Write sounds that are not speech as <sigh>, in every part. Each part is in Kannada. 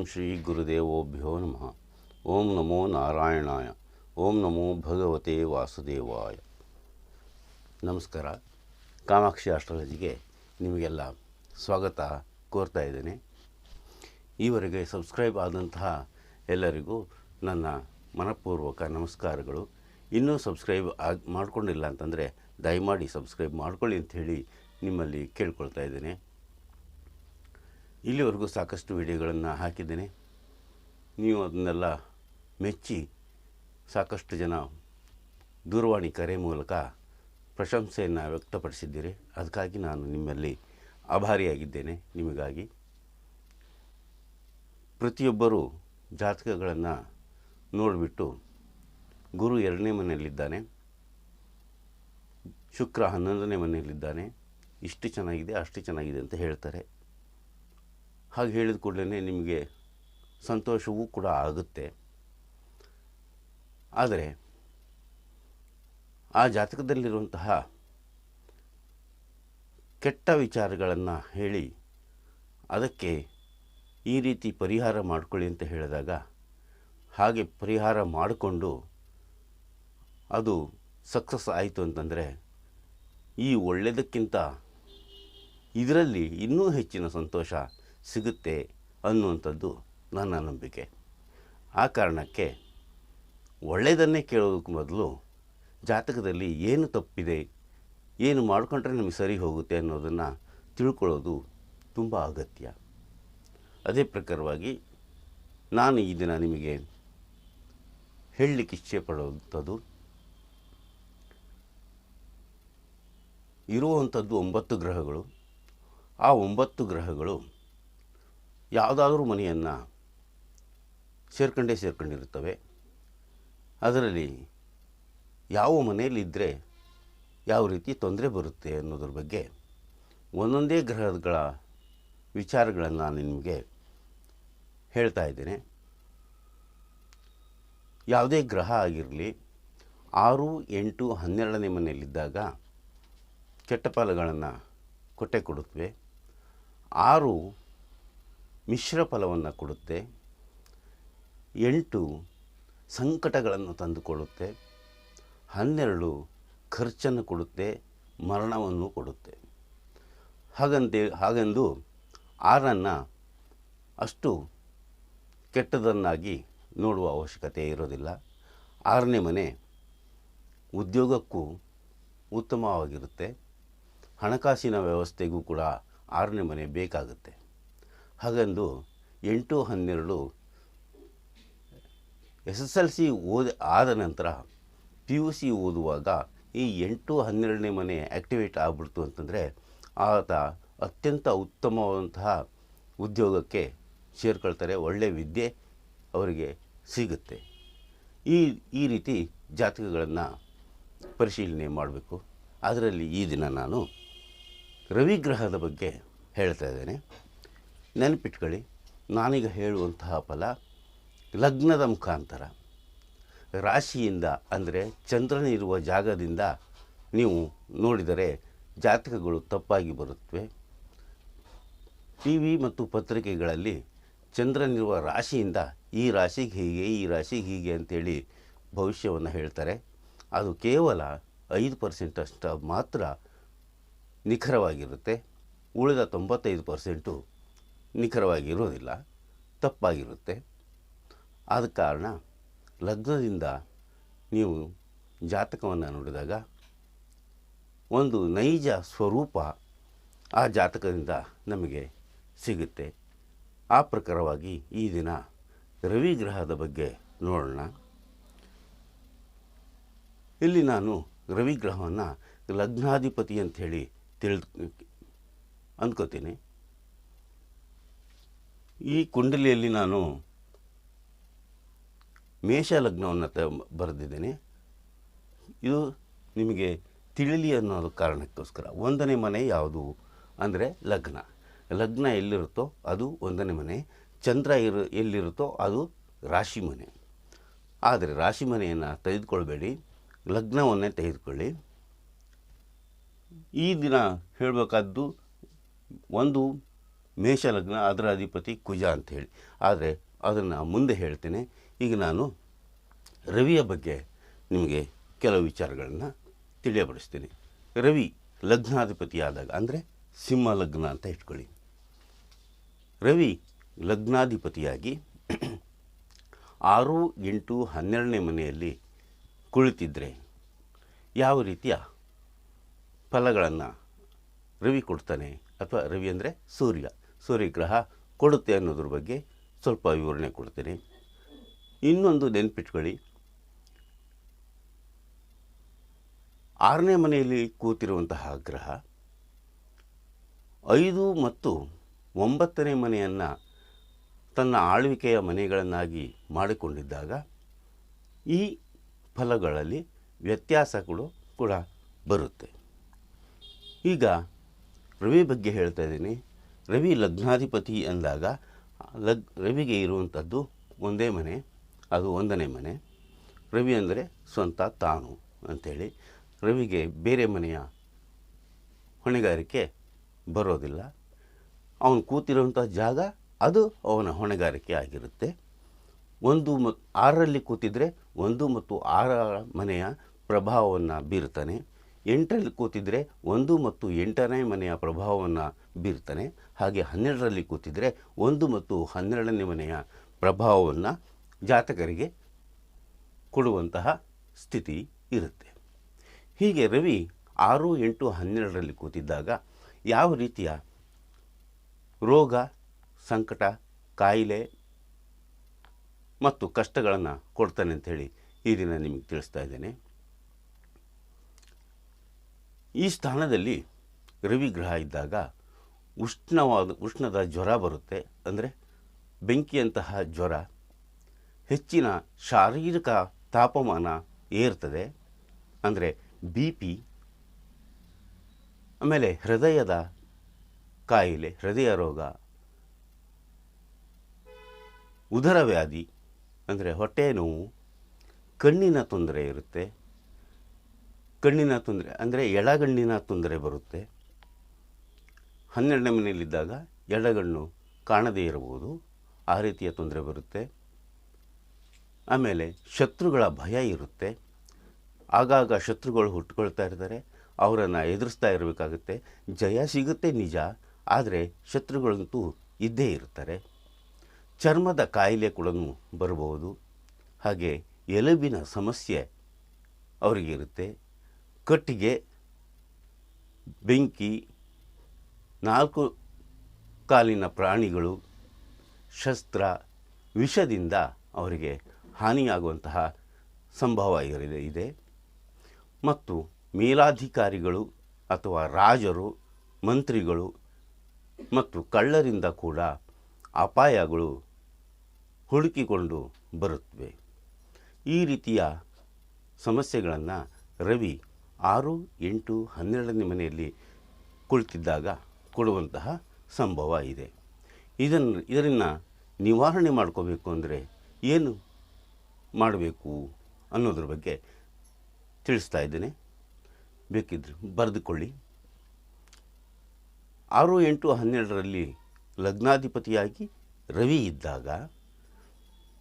ಓಂ ಶ್ರೀ ಗುರುದೇವೋಭ್ಯೋ ನಮಃ ಓಂ ನಮೋ ನಾರಾಯಣಾಯ ಓಂ ನಮೋ ಭಗವತೆ ವಾಸುದೇವಾಯ ನಮಸ್ಕಾರ ಕಾಮಾಕ್ಷಿ ಆಸ್ಟ್ರಾಲಜಿಗೆ ನಿಮಗೆಲ್ಲ ಸ್ವಾಗತ ಕೋರ್ತಾ ಇದ್ದೇನೆ. ಈವರೆಗೆ ಸಬ್ಸ್ಕ್ರೈಬ್ ಆದಂತಹ ಎಲ್ಲರಿಗೂ ನನ್ನ ಮನಪೂರ್ವಕ ನಮಸ್ಕಾರಗಳು. ಇನ್ನೂ ಸಬ್ಸ್ಕ್ರೈಬ್ ಆಗಿ ಮಾಡಿಕೊಂಡಿಲ್ಲ ಅಂತಂದರೆ ದಯಮಾಡಿ ಸಬ್ಸ್ಕ್ರೈಬ್ ಮಾಡ್ಕೊಳ್ಳಿ ಅಂಥೇಳಿ ನಿಮ್ಮಲ್ಲಿ ಕೇಳ್ಕೊಳ್ತಾ ಇದ್ದೇನೆ. ಇಲ್ಲಿವರೆಗೂ ಸಾಕಷ್ಟು ವಿಡಿಯೋಗಳನ್ನು ಹಾಕಿದ್ದೇನೆ. ನೀವು ಅದನ್ನೆಲ್ಲ ಮೆಚ್ಚಿ ಸಾಕಷ್ಟು ಜನ ದೂರವಾಣಿ ಕರೆ ಮೂಲಕ ಪ್ರಶಂಸೆಯನ್ನು ವ್ಯಕ್ತಪಡಿಸಿದ್ದೀರಿ. ಅದಕ್ಕಾಗಿ ನಾನು ನಿಮ್ಮಲ್ಲಿ ಆಭಾರಿಯಾಗಿದ್ದೇನೆ. ನಿಮಗಾಗಿ ಪ್ರತಿಯೊಬ್ಬರೂ ಜಾತಕಗಳನ್ನು ನೋಡಿಬಿಟ್ಟು ಗುರು ಎರಡನೇ ಮನೆಯಲ್ಲಿದ್ದಾನೆ. ಶುಕ್ರ ಹನ್ನೊಂದನೇ ಮನೆಯಲ್ಲಿದ್ದಾನೆ. ಇಷ್ಟು ಚೆನ್ನಾಗಿದೆ, ಅಷ್ಟು ಚೆನ್ನಾಗಿದೆ ಅಂತ ಹೇಳ್ತಾರೆ. ಹಾಗೆ ಹೇಳಿದ ಕೂಡಲೇ ನಿಮಗೆ ಸಂತೋಷವೂ ಕೂಡ ಆಗುತ್ತೆ. ಆದರೆ ಆ ಜಾತಕದಲ್ಲಿರುವಂತಹ ಕೆಟ್ಟ ವಿಚಾರಗಳನ್ನು ಹೇಳಿ ಅದಕ್ಕೆ ಈ ರೀತಿ ಪರಿಹಾರ ಮಾಡಿಕೊಳ್ಳಿ ಅಂತ ಹೇಳಿದಾಗ ಹಾಗೆ ಪರಿಹಾರ ಮಾಡಿಕೊಂಡು ಅದು ಸಕ್ಸಸ್ ಆಯಿತು ಅಂತಂದರೆ ಈ ಒಳ್ಳೆಯದಕ್ಕಿಂತ ಇದರಲ್ಲಿ ಇನ್ನೂ ಹೆಚ್ಚಿನ ಸಂತೋಷ ಸಿಗುತ್ತೆ ಅನ್ನುವಂಥದ್ದು ನನ್ನ ನಂಬಿಕೆ. ಆ ಕಾರಣಕ್ಕೆ ಒಳ್ಳೆಯದನ್ನೇ ಕೇಳೋದಕ್ಕೆ ಮೊದಲು ಜಾತಕದಲ್ಲಿ ಏನು ತಪ್ಪಿದೆ, ಏನು ಮಾಡಿಕೊಂಡ್ರೆ ನಮಗೆ ಸರಿ ಹೋಗುತ್ತೆ ಅನ್ನೋದನ್ನು ತಿಳ್ಕೊಳ್ಳೋದು ತುಂಬ ಅಗತ್ಯ. ಅದೇ ಪ್ರಕಾರವಾಗಿ ನಾನು ಈ ದಿನ ನಿಮಗೆ ಹೇಳಲಿಕ್ಕೆ ಇಚ್ಛೆ ಪಡುವಂಥದ್ದು ಇರುವಂಥದ್ದು ಒಂಬತ್ತು ಗ್ರಹಗಳು. ಆ ಒಂಬತ್ತು ಗ್ರಹಗಳು ಯಾವುದಾದ್ರೂ ಮನೆಯನ್ನು ಸೇರ್ಕೊಂಡೇ ಸೇರ್ಕೊಂಡಿರುತ್ತವೆ. ಅದರಲ್ಲಿ ಯಾವ ಮನೆಯಲ್ಲಿದ್ದರೆ ಯಾವ ರೀತಿ ತೊಂದರೆ ಬರುತ್ತೆ ಅನ್ನೋದ್ರ ಬಗ್ಗೆ ಒಂದೊಂದೇ ಗ್ರಹಗಳ ವಿಚಾರಗಳನ್ನು ನಾನು ನಿಮಗೆ ಹೇಳ್ತಾ ಇದ್ದೇನೆ. ಯಾವುದೇ ಗ್ರಹ ಆಗಿರಲಿ, ಆರು, ಎಂಟು, ಹನ್ನೆರಡನೇ ಮನೆಯಲ್ಲಿದ್ದಾಗ ಕೆಟ್ಟ ಫಲಗಳನ್ನು ಕೊಟ್ಟೆ ಕೊಡುತ್ತವೆ. ಆರು ಮಿಶ್ರ ಫಲವನ್ನು ಕೊಡುತ್ತೆ. ಎಂಟು ಸಂಕಟಗಳನ್ನು ತಂದುಕೊಡುತ್ತೆ. ಹನ್ನೆರಡು ಖರ್ಚನ್ನು ಕೊಡುತ್ತೆ, ಮರಣವನ್ನು ಕೊಡುತ್ತೆ. ಹಾಗಂತೆ, ಹಾಗೆಂದು ಆರನ್ನು ಅಷ್ಟು ಕೆಟ್ಟದನ್ನಾಗಿ ನೋಡುವ ಅವಶ್ಯಕತೆ ಇರೋದಿಲ್ಲ. ಆರನೇ ಮನೆ ಉದ್ಯೋಗಕ್ಕೂ ಉತ್ತಮವಾಗಿರುತ್ತೆ. ಹಣಕಾಸಿನ ವ್ಯವಸ್ಥೆಗೂ ಕೂಡ ಆರನೇ ಮನೆ ಬೇಕಾಗುತ್ತೆ. ಹಾಗೆಂದು ಎಂಟು ಹನ್ನೆರಡು ಎಸ್ ಎಸ್ ಎಲ್ ಸಿ ಓದ ಆದ ನಂತರ ಪಿ ಯು ಸಿ ಓದುವಾಗ ಈ ಎಂಟು ಹನ್ನೆರಡನೇ ಮನೆ ಆ್ಯಕ್ಟಿವೇಟ್ ಆಗ್ಬಿಡ್ತು ಅಂತಂದರೆ ಆತ ಅತ್ಯಂತ ಉತ್ತಮವಾದಂತಹ ಉದ್ಯೋಗಕ್ಕೆ ಸೇರ್ಕೊಳ್ತಾರೆ. ಒಳ್ಳೆಯ ವಿದ್ಯೆ ಅವರಿಗೆ ಸಿಗುತ್ತೆ. ಈ ಈ ರೀತಿ ಜಾತಕಗಳನ್ನು ಪರಿಶೀಲನೆ ಮಾಡಬೇಕು. ಅದರಲ್ಲಿ ಈ ದಿನ ನಾನು ರವಿಗ್ರಹದ ಬಗ್ಗೆ ಹೇಳ್ತಾ ಇದ್ದೇನೆ. ನೆನಪಿಟ್ಕೊಳ್ಳಿ, ನಾನೀಗ ಹೇಳುವಂತಹ ಫಲ ಲಗ್ನದ ಮುಖಾಂತರ. ರಾಶಿಯಿಂದ ಅಂದರೆ ಚಂದ್ರನಿರುವ ಜಾಗದಿಂದ ನೀವು ನೋಡಿದರೆ ಜಾತಕಗಳು ತಪ್ಪಾಗಿ ಬರುತ್ತವೆ ಟಿ ವಿ ಮತ್ತು ಪತ್ರಿಕೆಗಳಲ್ಲಿ ಚಂದ್ರನಿರುವ ರಾಶಿಯಿಂದ ಈ ರಾಶಿಗೆ ಹೀಗೆ, ಈ ರಾಶಿಗೆ ಹೀಗೆ ಅಂತೇಳಿ ಭವಿಷ್ಯವನ್ನು ಹೇಳ್ತಾರೆ. ಅದು ಕೇವಲ ಐದು ಪರ್ಸೆಂಟ್ ಅಷ್ಟು ಮಾತ್ರ ನಿಖರವಾಗಿರುತ್ತೆ. ಉಳಿದ ತೊಂಬತ್ತೈದು ಪರ್ಸೆಂಟು ನಿಖರವಾಗಿರೋದಿಲ್ಲ ತಪ್ಪಾಗಿರುತ್ತೆ. ಆದ ಕಾರಣ ಲಗ್ನದಿಂದ ನೀವು ಜಾತಕವನ್ನು ನೋಡಿದಾಗ ಒಂದು ನೈಜ ಸ್ವರೂಪ ಆ ಜಾತಕದಿಂದ ನಮಗೆ ಸಿಗುತ್ತೆ. ಆ ಪ್ರಕಾರವಾಗಿ ಈ ದಿನ ರವಿ ಗ್ರಹದ ಬಗ್ಗೆ ನೋಡೋಣ. ಇಲ್ಲಿ ನಾನು ರವಿ ಗ್ರಹವನ್ನು ಲಗ್ನಾಧಿಪತಿ ಅಂಥೇಳಿ ತಿಳಿದು ಅಂದ್ಕೋತೀನಿ ಈ ಕುಂಡಲಿಯಲ್ಲಿ ನಾನು ಮೇಷ ಲಗ್ನವನ್ನು ತ ಬರೆದಿದ್ದೇನೆ. ಇದು ನಿಮಗೆ ತಿಳಿಲಿ ಅನ್ನೋದು ಕಾರಣಕ್ಕೋಸ್ಕರ. ಒಂದನೇ ಮನೆ ಯಾವುದು? ಅಂದರೆ ಲಗ್ನ. ಲಗ್ನ ಎಲ್ಲಿರುತ್ತೋ ಅದು ಒಂದನೇ ಮನೆ. ಚಂದ್ರ ಇರು, ಎಲ್ಲಿರುತ್ತೋ ಅದು ರಾಶಿ ಮನೆ. ಆದರೆ ರಾಶಿ ಮನೆಯನ್ನು ತೆಗೆದುಕೊಳ್ಬೇಡಿ. ಲಗ್ನವನ್ನೇ ತೆಗೆದುಕೊಳ್ಳಿ. ಈ ದಿನ ಹೇಳಬೇಕಾದ್ದು ಒಂದು ಮೇಷಲಗ್ನ ಅದರ ಅಧಿಪತಿ ಕುಜ ಅಂಥೇಳಿ. ಆದರೆ ಅದನ್ನು ಮುಂದೆ ಹೇಳ್ತೇನೆ. ಈಗ ನಾನು ರವಿಯ ಬಗ್ಗೆ ನಿಮಗೆ ಕೆಲವು ವಿಚಾರಗಳನ್ನು ತಿಳಿಯಪಡಿಸ್ತೀನಿ. ರವಿ ಲಗ್ನಾಧಿಪತಿಯಾದಾಗ ಅಂದರೆ ಸಿಂಹ ಲಗ್ನ ಅಂತ ಇಟ್ಕೊಳ್ಳಿ. ರವಿ ಲಗ್ನಾಧಿಪತಿಯಾಗಿ <clears throat> ಆರು ಎಂಟು ಹನ್ನೆರಡನೇ ಮನೆಯಲ್ಲಿ ಕುಳಿತಿದ್ದರೆ ಯಾವ ರೀತಿಯ ಫಲಗಳನ್ನು ರವಿ ಕೊಡ್ತಾನೆ? ಅಥವಾ ರವಿ ಅಂದರೆ ಸೂರ್ಯ. ಸೂರ್ಯಗ್ರಹ ಕೊಡುತ್ತೆ ಅನ್ನೋದ್ರ ಬಗ್ಗೆ ಸ್ವಲ್ಪ ವಿವರಣೆ ಕೊಡ್ತೀನಿ. ಇನ್ನೊಂದು ನೆನ್ಪಿಟ್ಕೊಳ್ಳಿ. ಆರನೇ ಮನೆಯಲ್ಲಿ ಕೂತಿರುವಂತಹ ಗ್ರಹ ಐದು ಮತ್ತು ಒಂಬತ್ತನೇ ಮನೆಯನ್ನು ತನ್ನ ಆಳ್ವಿಕೆಯ ಮನೆಗಳನ್ನಾಗಿ ಮಾಡಿಕೊಂಡಿದ್ದಾಗ ಈ ಫಲಗಳಲ್ಲಿ ವ್ಯತ್ಯಾಸಗಳು ಕೂಡ ಬರುತ್ತೆ. ಈಗ ರವಿ ಬಗ್ಗೆ ಹೇಳ್ತಾ ಇದ್ದೀನಿ. ರವಿ ಲಗ್ನಾಧಿಪತಿ ಅಂದಾಗ, ಲಗ್, ರವಿಗೆ ಇರುವಂಥದ್ದು ಒಂದೇ ಮನೆ, ಅದು ಒಂದನೇ ಮನೆ. ರವಿ ಅಂದರೆ ಸ್ವಂತ ತಾನು ಅಂಥೇಳಿ ರವಿಗೆ ಬೇರೆ ಮನೆಯ ಹೊಣೆಗಾರಿಕೆ ಬರೋದಿಲ್ಲ. ಅವನು ಕೂತಿರುವಂಥ ಜಾಗ ಅದು ಅವನ ಹೊಣೆಗಾರಿಕೆ ಆಗಿರುತ್ತೆ. ಒಂದು ಮತ್ತು ಆರರಲ್ಲಿ ಕೂತಿದ್ರೆ ಒಂದು ಮತ್ತು ಆರ ಮನೆಯ ಪ್ರಭಾವವನ್ನು ಬೀರ್ತಾನೆ ಎಂಟರಲ್ಲಿ ಕೂತಿದ್ರೆ ಒಂದು ಮತ್ತು ಎಂಟನೇ ಮನೆಯ ಪ್ರಭಾವವನ್ನು ಬೀರ್ತಾನೆ ಹಾಗೆ ಹನ್ನೆರಡರಲ್ಲಿ ಕೂತಿದ್ರೆ ಒಂದು ಮತ್ತು ಹನ್ನೆರಡನೇ ಮನೆಯ ಪ್ರಭಾವವನ್ನು ಜಾತಕರಿಗೆ ಕೊಡುವಂತಹ ಸ್ಥಿತಿ ಇರುತ್ತೆ. ಹೀಗೆ ರವಿ ಆರು ಎಂಟು ಹನ್ನೆರಡರಲ್ಲಿ ಕೂತಿದ್ದಾಗ ಯಾವ ರೀತಿಯ ರೋಗ, ಸಂಕಟ, ಕಾಯಿಲೆ ಮತ್ತು ಕಷ್ಟಗಳನ್ನು ಕೊಡ್ತಾನೆ ಅಂಥೇಳಿ ಈ ದಿನ ನಿಮಗೆ ತಿಳಿಸ್ತಾ ಇದ್ದೇನೆ. ಈ ಸ್ಥಾನದಲ್ಲಿ ರವಿಗ್ರಹ ಇದ್ದಾಗ ಉಷ್ಣವಾದ, ಉಷ್ಣದ ಜ್ವರ ಬರುತ್ತೆ. ಅಂದರೆ ಬೆಂಕಿಯಂತಹ ಜ್ವರ, ಹೆಚ್ಚಿನ ಶಾರೀರಿಕ ತಾಪಮಾನ ಏರ್ತದೆ. ಅಂದರೆ ಬಿ ಪಿ, ಆಮೇಲೆ ಹೃದಯದ ಕಾಯಿಲೆ, ಹೃದಯ ರೋಗ ಉದರ ವ್ಯಾಧಿ ಅಂದರೆ ಹೊಟ್ಟೆ ನೋವು, ಕಣ್ಣಿನ ತೊಂದರೆ ಇರುತ್ತೆ. ಕಣ್ಣಿನ ತೊಂದರೆ, ಅಂದರೆ ಎಡಗಣ್ಣಿನ ತೊಂದರೆ ಬರುತ್ತೆ. ಹನ್ನೆರಡನೇ ಮನೆಯಲ್ಲಿದ್ದಾಗ ಎಡಗಣ್ಣು ಕಾಣದೇ ಇರಬಹುದು, ಆ ರೀತಿಯ ತೊಂದರೆ ಬರುತ್ತೆ. ಆಮೇಲೆ ಶತ್ರುಗಳ ಭಯ ಇರುತ್ತೆ. ಆಗಾಗ ಶತ್ರುಗಳು ಹುಟ್ಕೊಳ್ತಾ ಇರ್ತಾರೆ, ಅವರನ್ನು ಎದುರಿಸ್ತಾ ಇರಬೇಕಾಗುತ್ತೆ. ಜಯ ಸಿಗುತ್ತೆ ನಿಜ, ಆದರೆ ಶತ್ರುಗಳಂತೂ ಇದ್ದೇ ಇರ್ತಾರೆ. ಚರ್ಮದ ಕಾಯಿಲೆ ಕೂಡ ಬರಬಹುದು. ಹಾಗೆ ಎಲುಬಿನ ಸಮಸ್ಯೆ ಅವರಿಗೆ ಇರುತ್ತೆ ಕಟ್ಟಿಗೆ, ಬೆಂಕಿ, ನಾಲ್ಕು ಕಾಲಿನ ಪ್ರಾಣಿಗಳು, ಶಸ್ತ್ರ, ವಿಷದಿಂದ ಅವರಿಗೆ ಹಾನಿಯಾಗುವಂತಹ ಸಂಭವ ಇದೆ. ಮತ್ತು ಮೇಲಾಧಿಕಾರಿಗಳು ಅಥವಾ ರಾಜರು, ಮಂತ್ರಿಗಳು ಮತ್ತು ಕಳ್ಳರಿಂದ ಕೂಡ ಅಪಾಯಗಳು ಹುಡುಕಿಕೊಂಡು ಬರುತ್ತವೆ. ಈ ರೀತಿಯ ಸಮಸ್ಯೆಗಳನ್ನು ರವಿ ಆರು ಎಂಟು ಹನ್ನೆರಡನೇ ಮನೆಯಲ್ಲಿ ಕುಳಿತಿದ್ದಾಗ ಕೊಡುವಂತಹ ಸಂಭವ ಇದೆ. ಇದನ್ನು ಇದನ್ನು ನಿವಾರಣೆ ಮಾಡ್ಕೋಬೇಕು ಅಂದರೆ ಏನು ಮಾಡಬೇಕು ಅನ್ನೋದ್ರ ಬಗ್ಗೆ ತಿಳಿಸ್ತಾ ಇದ್ದೇನೆ. ಬೇಕಿದ್ರೆ ಬರೆದುಕೊಳ್ಳಿ. ಆರು ಎಂಟು ಹನ್ನೆರಡರಲ್ಲಿ ಲಗ್ನಾಧಿಪತಿಯಾಗಿ ರವಿ ಇದ್ದಾಗ,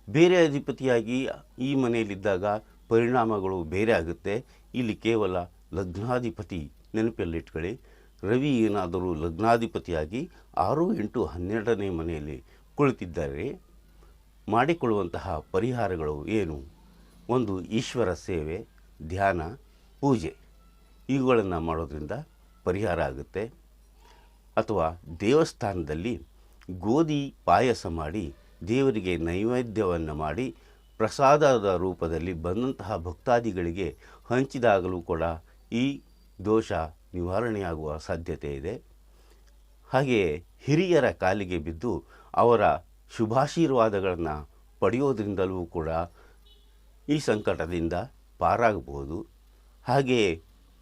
ಬೇರೆ ಅಧಿಪತಿಯಾಗಿ ಈ ಮನೆಯಲ್ಲಿದ್ದಾಗ ಪರಿಣಾಮಗಳು ಬೇರೆ ಆಗುತ್ತೆ. ಇಲ್ಲಿ ಕೇವಲ ಲಗ್ನಾಧಿಪತಿ ನೆನಪಲ್ಲಿಟ್ಕೊಳ್ಳಿ ರವಿ ಏನಾದರೂ ಲಗ್ನಾಧಿಪತಿಯಾಗಿ ಆರು ಎಂಟು ಹನ್ನೆರಡನೇ ಮನೆಯಲ್ಲಿ ಕುಳಿತಿದ್ದಾರೆ. ಮಾಡಿಕೊಳ್ಳುವಂತಹ ಪರಿಹಾರಗಳು ಏನು? ಒಂದು ಈಶ್ವರ ಸೇವೆ, ಧ್ಯಾನ, ಪೂಜೆ. ಇವುಗಳನ್ನು ಮಾಡೋದರಿಂದ ಪರಿಹಾರ ಆಗುತ್ತೆ. ಅಥವಾ ದೇವಸ್ಥಾನದಲ್ಲಿ ಗೋಧಿ ಪಾಯಸ ಮಾಡಿ ದೇವರಿಗೆ ನೈವೇದ್ಯವನ್ನು ಮಾಡಿ ಪ್ರಸಾದದ ರೂಪದಲ್ಲಿ ಬಂದಂತಹ ಭಕ್ತಾದಿಗಳಿಗೆ ಹಂಚಿದಾಗಲೂ ಕೂಡ ಈ ದೋಷ ನಿವಾರಣೆಯಾಗುವ ಸಾಧ್ಯತೆ ಇದೆ. ಹಾಗೆಯೇ ಹಿರಿಯರ ಕಾಲಿಗೆ ಬಿದ್ದು ಅವರ ಶುಭಾಶೀರ್ವಾದಗಳನ್ನು ಪಡೆಯೋದ್ರಿಂದಲೂ ಕೂಡ ಈ ಸಂಕಟದಿಂದ ಪಾರಾಗಬಹುದು. ಹಾಗೆಯೇ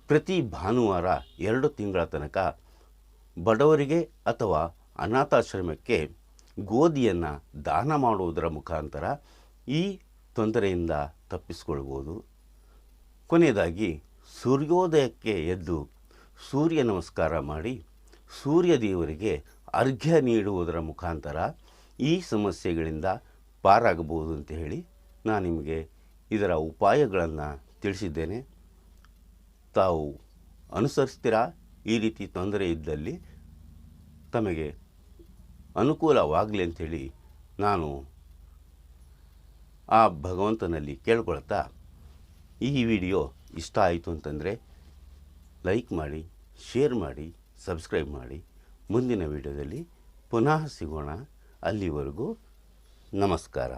ಪ್ರತಿ ಭಾನುವಾರ ಎರಡು ತಿಂಗಳ ತನಕ ಬಡವರಿಗೆ ಅಥವಾ ಅನಾಥಾಶ್ರಮಕ್ಕೆ ಗೋಧಿಯನ್ನು ದಾನ ಮಾಡುವುದರ ಮುಖಾಂತರ ಈ ತೊಂದರೆಯಿಂದ ತಪ್ಪಿಸಿಕೊಳ್ಬೋದು. ಕೊನೆಯದಾಗಿ, ಸೂರ್ಯೋದಯಕ್ಕೆ ಎದ್ದು ಸೂರ್ಯ ನಮಸ್ಕಾರ ಮಾಡಿ, ಸೂರ್ಯ ದೇವರಿಗೆ ಅರ್ಘ್ಯ ನೀಡುವುದರ ಮುಖಾಂತರ ಈ ಸಮಸ್ಯೆಗಳಿಂದ ಪಾರಾಗಬಹುದು ಅಂತ ಹೇಳಿ ನಾನು ನಿಮಗೆ ಇದರ ಉಪಾಯಗಳನ್ನು ತಿಳಿಸಿದ್ದೇನೆ. ತಾವು ಅನುಸರಿಸ್ತೀರಾ? ಈ ರೀತಿ ತೊಂದರೆ ಇದ್ದಲ್ಲಿ ತಮಗೆ ಅನುಕೂಲವಾಗಲಿ ಅಂಥೇಳಿ ನಾನು ಆ ಭಗವಂತನಲ್ಲಿ ಕೇಳ್ಕೊಳ್ತಾ, ಈ ವಿಡಿಯೋ ಇಷ್ಟ ಆಯಿತು ಅಂತಂದರೆ ಲೈಕ್ ಮಾಡಿ, ಶೇರ್ ಮಾಡಿ, ಸಬ್ಸ್ಕ್ರೈಬ್ ಮಾಡಿ. ಮುಂದಿನ ವಿಡಿಯೋದಲ್ಲಿ ಪುನಃ ಸಿಗೋಣ. ಅಲ್ಲಿವರೆಗೂ ನಮಸ್ಕಾರ.